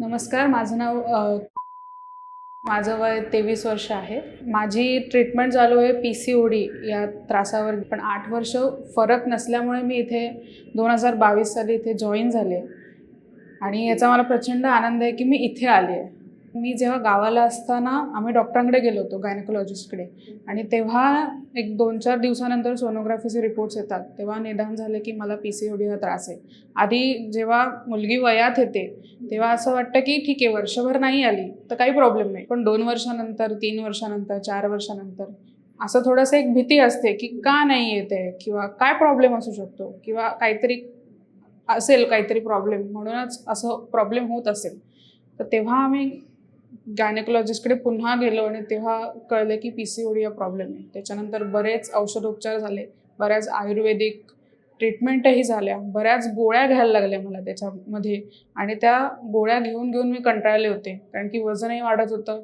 नमस्कार माझं नाव माझं वय तेवीस वर्ष आहे. माझी ट्रीटमेंट चालू आहे पी सी ओ डी या त्रासावर पण आठ वर्ष फरक नसल्यामुळे मी इथे दोन हजार बावीस साली इथे जॉईन झाले. आणि याचा मला प्रचंड आनंद आहे की मी इथे आले आहे. मी जेव्हा गावाला असताना आम्ही डॉक्टरांकडे गेलो होतो गायनेकोलॉजिस्टकडे आणि तेव्हा एक दोन चार दिवसानंतर सोनोग्राफीचे रिपोर्ट्स येतात. तेव्हा निदान झालं की मला पी सी ओ डी हा त्रास आहे. आधी जेव्हा मुलगी वयात येते तेव्हा असं वाटतं की ठीक आहे वर्षभर नाही आली तर काही प्रॉब्लेम नाही. पण दोन वर्षानंतर तीन वर्षानंतर चार वर्षानंतर असं थोडंसं एक भीती असते की का नाही येते किंवा काय प्रॉब्लेम असू शकतो किंवा काहीतरी असेल काहीतरी प्रॉब्लेम म्हणूनच असं प्रॉब्लेम होत असेल. तर तेव्हा आम्ही गायनेकोलॉजिस्टकडे पुन्हा गेलो आणि तेव्हा कळलं की पी सी ओ डी हा प्रॉब्लेम आहे. त्याच्यानंतर बरेच औषधोपचार झाले बऱ्याच आयुर्वेदिक ट्रीटमेंटही झाल्या बऱ्याच गोळ्या घ्यायला लागल्या मला त्याच्यामध्ये आणि त्या गोळ्या घेऊन घेऊन मी कंटाळले होते. कारण की वजनही वाढत होतं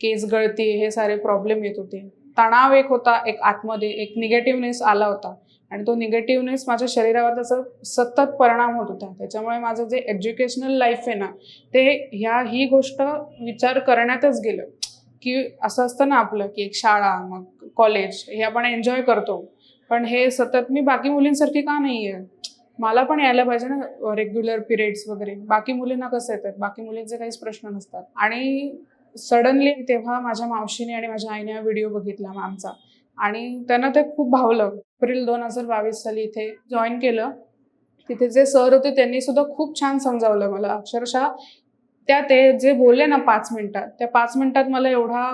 केस गळती हे सारे प्रॉब्लेम येत होते. तणाव एक होता एक आतमध्ये एक निगेटिव्हनेस आला होता. आणि तो निगेटिव्हनेस माझ्या शरीरावर त्याचा सतत परिणाम होत होता. त्याच्यामुळे माझं जे एज्युकेशनल लाईफ आहे ना ते ह्या ही गोष्ट विचार करण्यातच गेलं. की असं असतं ना आपलं की एक शाळा मग कॉलेज हे आपण एन्जॉय करतो. पण हे सतत मी बाकी मुलींसारखी का नाही आहे मला पण यायला पाहिजे ना रेग्युलर पिरियड्स वगैरे. बाकी मुलींना कसं येतात बाकी मुलींचे काहीच प्रश्न नसतात. आणि सडनली तेव्हा माझ्या मावशीने आणि माझ्या आईने हा व्हिडिओ बघितला मॅमचा आणि त्यांना ते खूप भावलं. एप्रिल दोन हजार बावीस साली इथे जॉईन केलं. तिथे जे सर होते त्यांनी सुद्धा खूप छान समजावलं मला. अक्षरशः त्या ते जे बोलले ना पाच मिनिटात त्या पाच मिनिटात मला एवढा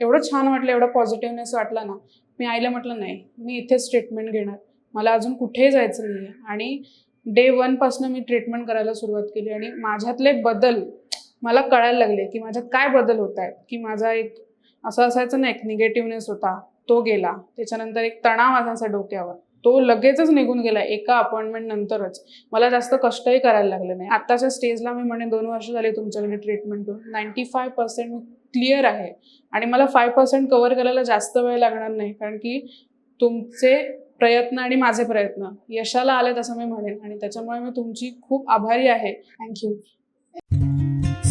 एवढं छान वाटलं एवढा पॉझिटिव्हनेस वाटला ना. मी आईला म्हटलं नाही मी इथेच ट्रीटमेंट घेणार. मला अजून कुठेही जायचं नाही आहे आणि डे वनपासून मी ट्रीटमेंट करायला सुरुवात केली. आणि माझ्यातले बदल मला कळायला लागले की माझ्यात काय बदल होत आहेत की माझा एक असं असायचं ना एक निगेटिव्हनेस होता तो गेला. त्याच्यानंतर एक तणाव असायचा डोक्यावर. तो लगेचच निघून गेला एका अपॉइंटमेंट नंतरच. मला जास्त कष्टही करायला लागले नाही. आत्ताच्या स्टेजला मी म्हणे दोन वर्ष झाले तुमच्याकडे ट्रीटमेंट करून. नाईन्टी फाय पर्सेंट मी क्लिअर आहे. आणि मला फाय पर्सेंट कवर करायला जास्त वेळ लागणार नाही कारण की तुमचे प्रयत्न आणि माझे प्रयत्न यशाला आलेत असं मी म्हणेन. आणि त्याच्यामुळे मी तुमची खूप आभारी आहे. थँक्यू